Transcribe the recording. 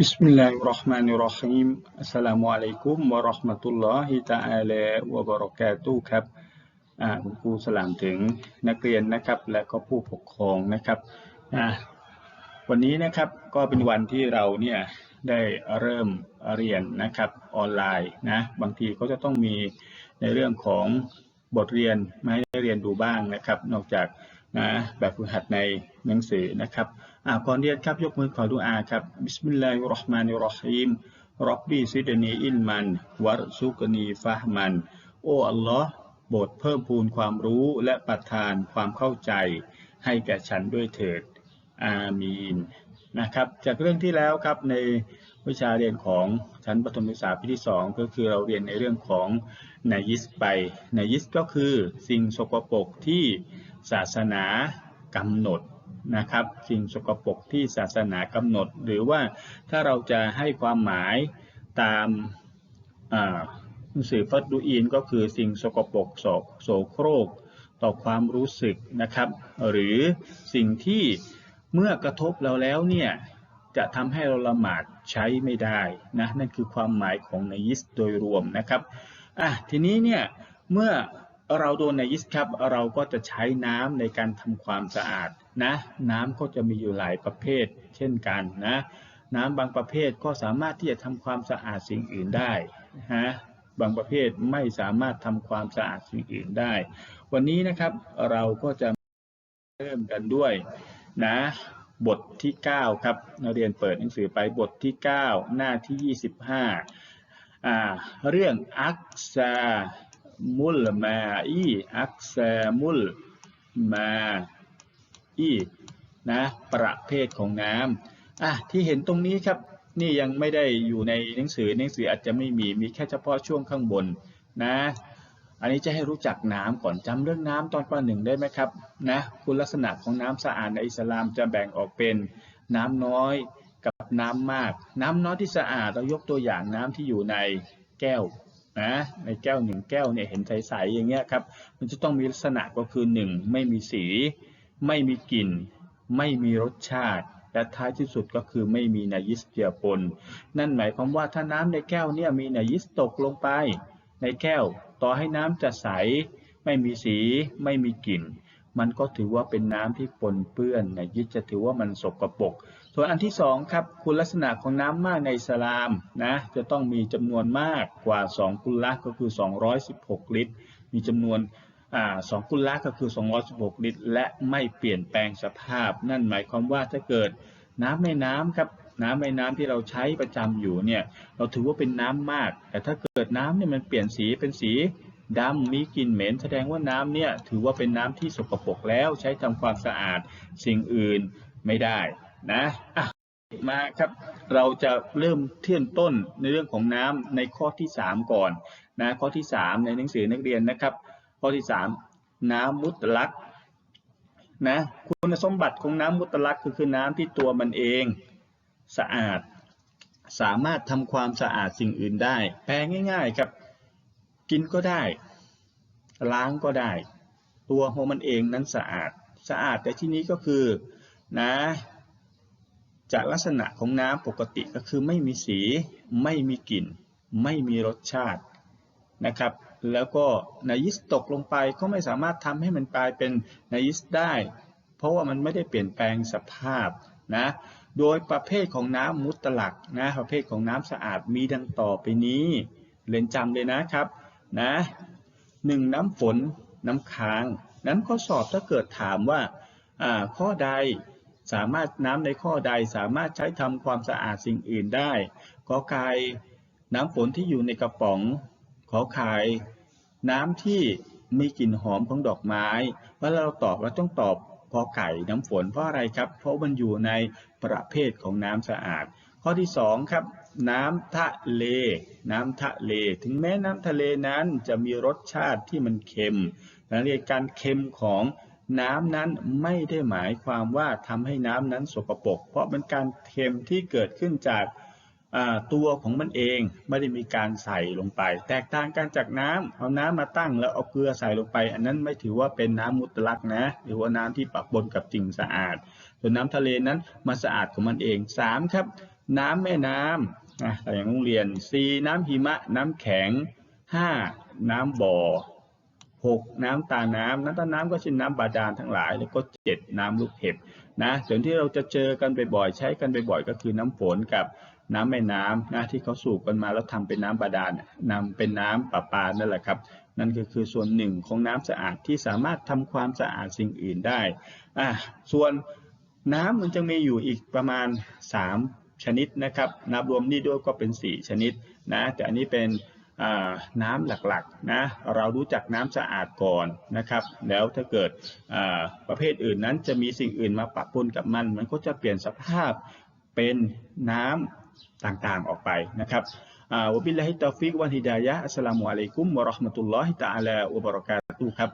Bismillahirrahmanirrahim อัสลามุอะลัยกุมวะราะห์มะตุลลอฮิตะอาลาวะบะเราะกาตุครับคุณครูสลามถึงนักเรียนนะครับ และก็ผู้ปกครองนะครับวันนี้นะครับก็เป็นวันที่เราเนี่ยได้เริ่มเรียนนะครับออนไลน์นะบางทีก็จะต้องมีในเรื่องของบทเรียนมาให้เรียนดูบ้างนะครับ นอกจากนะแบบฝึกหัดในหนังสือนะครับ อ่าก่อนเรียนครับยกมือขอดุอาครับบิสมิลลาฮิรราะห์มานิรราะฮีมรับบีซิดนีอิลมันวัรซุกนีฟะห์มัน โอ้อัลลอฮ์โปรดเพิ่มพูนความรู้และประทานความเข้าใจ ให้แก่ฉันด้วยเถิด อามีนนะครับ จากเรื่องที่แล้วครับในวิชาเรียนของชั้นประถมศึกษาปีที่ 2 ก็คือเราเรียนในเรื่องของนายิสไปนายิสก็คือสิ่งสกปรกที่ศาสนากำหนด นะครับสิ่งสกปรกที่ศาสนากำหนด หรือว่าถ้าเราจะให้ความหมายตามหนังสือฟัดดูอีนก็คือสิ่งสกปรกโสโสโครกต่อความรู้สึกนะครับ หรือสิ่งที่เมื่อกระทบเราแล้วเนี่ยจะทำให้เราละหมาดใช้ไม่ได้นะนั่นคือความหมายของนยิสโดยรวมนะครับอะทีนี้เนี่ยเมื่อ เราโดนนยิสครับเราก็จะใช้น้ำในการทำความสะอาดนะน้ำก็จะมีอยู่หลายประเภท เช่นกันนะน้ำบางประเภทก็สามารถที่จะทำความสะอาดสิ่งอื่นได้ฮะบางประเภทไม่สามารถทำความสะอาดสิ่งอื่นได้ วันนี้นะครับเราก็จะเริ่มกันด้วยนะบทที่ 9 ครับนักเรียนเปิดหนังสือไปบทที่ 9 หน้าที่ 25อ่าเรื่องอักษา มุลมาอีอักษามุลมาอีนะประเภทของน้ำอะที่เห็นตรงนี้ครับ นี่ยังไม่ได้อยู่ในหนังสือหนังสืออาจจะไม่มีมีแค่เฉพาะช่วงข้างบนนะอันนี้จะให้รู้จักน้ำก่อนจำเรื่องน้ำตอนปหนึ่งได้ไหมครับนะคุณลักษณะของน้ำสะอาดในอิสลามจะแบ่งออกเป็นน้ำน้อยกับน้ำมาก น้ำน้อยที่สะอาดเรายกตัวอย่างน้ำที่อยู่ในแก้ว นะในแก้วหนึ่งแก้วเนี่ยเห็นใสๆอย่างเงี้ยครับมันจะต้องมีลักษณะก็คือหนึ่งไม่มีสี ไม่มีกลิ่น ไม่มีรสชาติ และท้ายที่สุดก็คือไม่มีนายิสเจือปน นั่นหมายความว่าถ้าน้ำในแก้วเนี่ยมีนายิสตกลงไป ในแก้วต่อให้น้ำจะใส ไม่มีสีไม่มีกลิ่น มันก็ถือว่าเป็นน้ำที่ปนเปื้อนนายิสจะถือว่ามันสกปรก ส่วนอันที่สองครับคุณลักษณะของน้ำมากในสลามนะจะต้องมีจำนวนมากกว่า 2 กุลละก็คือ 216 ลิตร มีจำนวนสองกุลละก็คือ 216 ลิตร และไม่เปลี่ยนแปลงสภาพ นั่นหมายความว่าถ้าเกิดน้ำในน้ำครับน้ำในน้ำที่เราใช้ประจำอยู่เนี่ยเราถือว่าเป็นน้ำมาก แต่ถ้าเกิดน้ำเนี่ยมันเปลี่ยนสีเป็นสีดำมีกลิ่นเหม็นแสดงว่าน้ำเนี่ยถือว่าเป็นน้ำที่สกปรกแล้วใช้ทำความสะอาดสิ่งอื่นไม่ได้ นะอะมาครับ เราจะเริ่มเที่ยนต้นในเรื่องของน้ำในข้อที่ 3 ก่อนนะข้อที่ 3 ในหนังสือนักเรียนนะครับ ข้อที่ 3 น้ำมุตลักนะคุณสมบัติของน้ำมุตลักก็คือน้ำที่ตัวมันเองสะอาด สามารถทำความสะอาดสิ่งอื่นได้ แปลง่ายๆครับ กินก็ได้ ล้างก็ได้ ตัวของมันเองนั้นสะอาด สะอาดแต่ที่นี้ก็คือนะ จากลักษณะของน้ำปกติก็คือไม่มีสี ไม่มีกลิ่น ไม่มีรสชาตินะครับ แล้วก็นายิสตกลงไปก็ไม่สามารถทำให้มันกลายเป็นนายิสได้ เพราะว่ามันไม่ได้เปลี่ยนแปลงสภาพนะโดยประเภทของน้ำมุตลักนะประเภทของน้ำสะอาดมีดังต่อไปนี้ เรียนจำเลยนะครับนะหนึ่งน้ำฝนน้ำค้างนั้นข้อสอบถ้าเกิดถามว่าข้อใด สามารถน้ำในข้อใดสามารถใช้ทำความสะอาดสิ่งอื่นได้ขอไข่น้ำฝนที่อยู่ในกระป๋อง ขอไข่น้ำที่มีกลิ่นหอมของดอกไม้เมื่อเราตอบเราต้องตอบขอไก่น้ำฝนเพราะอะไรครับ เพราะมันอยู่ในประเภทของน้ำสะอาด ข้อที่สองครับน้ำทะเล น้ำทะเล ถึงแม้น้ำทะเลนั้นจะมีรสชาติที่มันเค็มนักเรียนการเค็มของ น้ำนั้นไม่ได้หมายความว่าทำให้น้ำนั้นสกปรกเพราะเป็นการเค็มที่เกิดขึ้นจากตัวของมันเองไม่ได้มีการใส่ลงไป แตกต่างกันจากน้ำเอาน้ำมาตั้งแล้วเอาเกลือใส่ลงไป อันนั้นไม่ถือว่าเป็นน้ำมุตลักนะหรือว่าน้ำที่ปะปนกับสิ่งสะอาด ส่วนน้ำทะเลนั้นมาสะอาดของมันเอง 3 ครับ น้ำแม่น้ำนะอย่างโรงเรียน 4 น้ำหิมะน้ำแข็ง 5 น้ำบ่อ 6น้ำตาน้ำน้ำตาน้ำก็เช่นน้ำบาดาลทั้งหลาย แล้วก็7น้ำลูกเห็บนะส่วนที่เราจะเจอกันบ่อยๆใช้กันบ่อยๆก็คือน้ำฝนกับน้ำแม่น้ำนะที่เขาสูบกันมาแล้วทำเป็นน้ำบาดาลน่ะนำเป็นน้ำประปานั่นแหละครับนั่นก็คือส่วนหนึ่งของน้ำสะอาดที่สามารถทำความสะอาดสิ่งอื่นได้อะส่วนน้ำมันจะมีอยู่อีกประมาณ 3 ชนิดนะครับนับรวมนี่ด้วยก็เป็น 4 ชนิดนะแต่อันนี้เป็น น้ำหลักๆนะเรารู้จักน้ำสะอาดก่อนนะครับ แล้วถ้าเกิดประเภทอื่นนั้นจะมีสิ่งอื่นมาปะปนกับมัน มันก็จะเปลี่ยนสภาพเป็นน้ำต่างๆออกไปนะครับอ่าวะบิลลาฮิตตฟิกวันฮิดายะอัสสลามุอะลัยกุมวะราะห์มะตุลลอฮิตะอาลาวะบะเราะกาตุฮ์ครับ